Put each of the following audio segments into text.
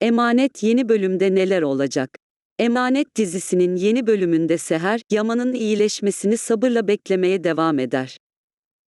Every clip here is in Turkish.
Emanet yeni bölümde neler olacak? Emanet dizisinin yeni bölümünde Seher, Yaman'ın iyileşmesini sabırla beklemeye devam eder.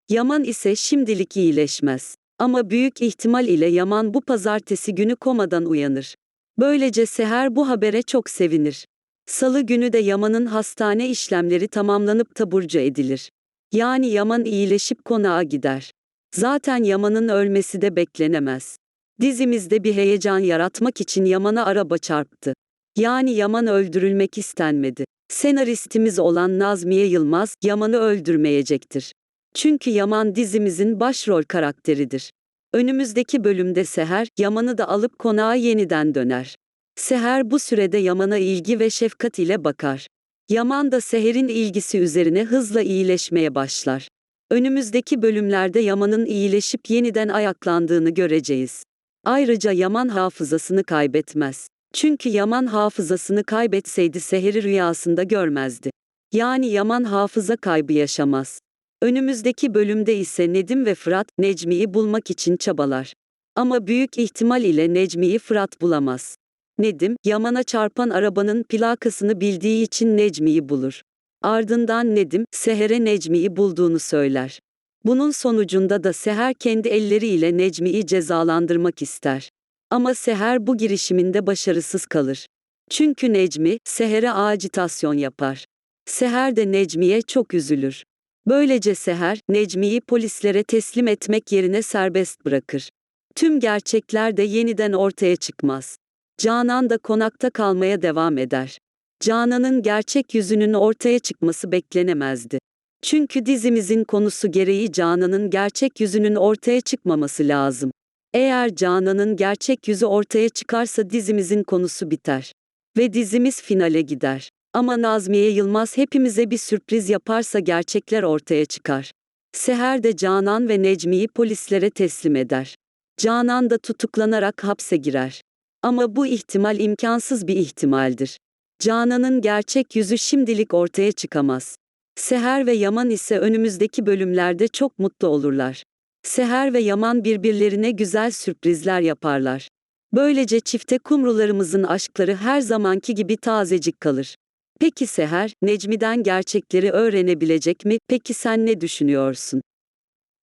Yaman ise şimdilik iyileşmez. Ama büyük ihtimal ile Yaman bu pazartesi günü komadan uyanır. Böylece Seher bu habere çok sevinir. Salı günü de Yaman'ın hastane işlemleri tamamlanıp taburcu edilir. Yani Yaman iyileşip konağa gider. Zaten Yaman'ın ölmesi de beklenemez. Dizimizde bir heyecan yaratmak için Yaman'a araba çarptı. Yani Yaman öldürülmek istenmedi. Senaristimiz olan Nazmiye Yılmaz, Yaman'ı öldürmeyecektir. Çünkü Yaman dizimizin başrol karakteridir. Önümüzdeki bölümde Seher, Yaman'ı da alıp konağa yeniden döner. Seher bu sürede Yaman'a ilgi ve şefkat ile bakar. Yaman da Seher'in ilgisi üzerine hızla iyileşmeye başlar. Önümüzdeki bölümlerde Yaman'ın iyileşip yeniden ayaklandığını göreceğiz. Ayrıca Yaman hafızasını kaybetmez. Çünkü Yaman hafızasını kaybetseydi Seher'i rüyasında görmezdi. Yani Yaman hafıza kaybı yaşamaz. Önümüzdeki bölümde ise Nedim ve Fırat, Necmi'yi bulmak için çabalar. Ama büyük ihtimal ile Necmi'yi Fırat bulamaz. Nedim, Yaman'a çarpan arabanın plakasını bildiği için Necmi'yi bulur. Ardından Nedim, Seher'e Necmi'yi bulduğunu söyler. Bunun sonucunda da Seher kendi elleriyle Necmi'yi cezalandırmak ister. Ama Seher bu girişiminde başarısız kalır. Çünkü Necmi, Seher'e acitasyon yapar. Seher de Necmi'ye çok üzülür. Böylece Seher, Necmi'yi polislere teslim etmek yerine serbest bırakır. Tüm gerçekler de yeniden ortaya çıkmaz. Canan da konakta kalmaya devam eder. Canan'ın gerçek yüzünün ortaya çıkması beklenemezdi. Çünkü dizimizin konusu gereği Canan'ın gerçek yüzünün ortaya çıkmaması lazım. Eğer Canan'ın gerçek yüzü ortaya çıkarsa dizimizin konusu biter. Ve dizimiz finale gider. Ama Nazmiye Yılmaz hepimize bir sürpriz yaparsa gerçekler ortaya çıkar. Seher de Canan ve Necmi'yi polislere teslim eder. Canan da tutuklanarak hapse girer. Ama bu ihtimal imkansız bir ihtimaldir. Canan'ın gerçek yüzü şimdilik ortaya çıkamaz. Seher ve Yaman ise önümüzdeki bölümlerde çok mutlu olurlar. Seher ve Yaman birbirlerine güzel sürprizler yaparlar. Böylece çifte kumrularımızın aşkları her zamanki gibi tazecik kalır. Peki Seher, Necmi'den gerçekleri öğrenebilecek mi? Peki sen ne düşünüyorsun?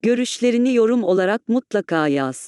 Görüşlerini yorum olarak mutlaka yaz.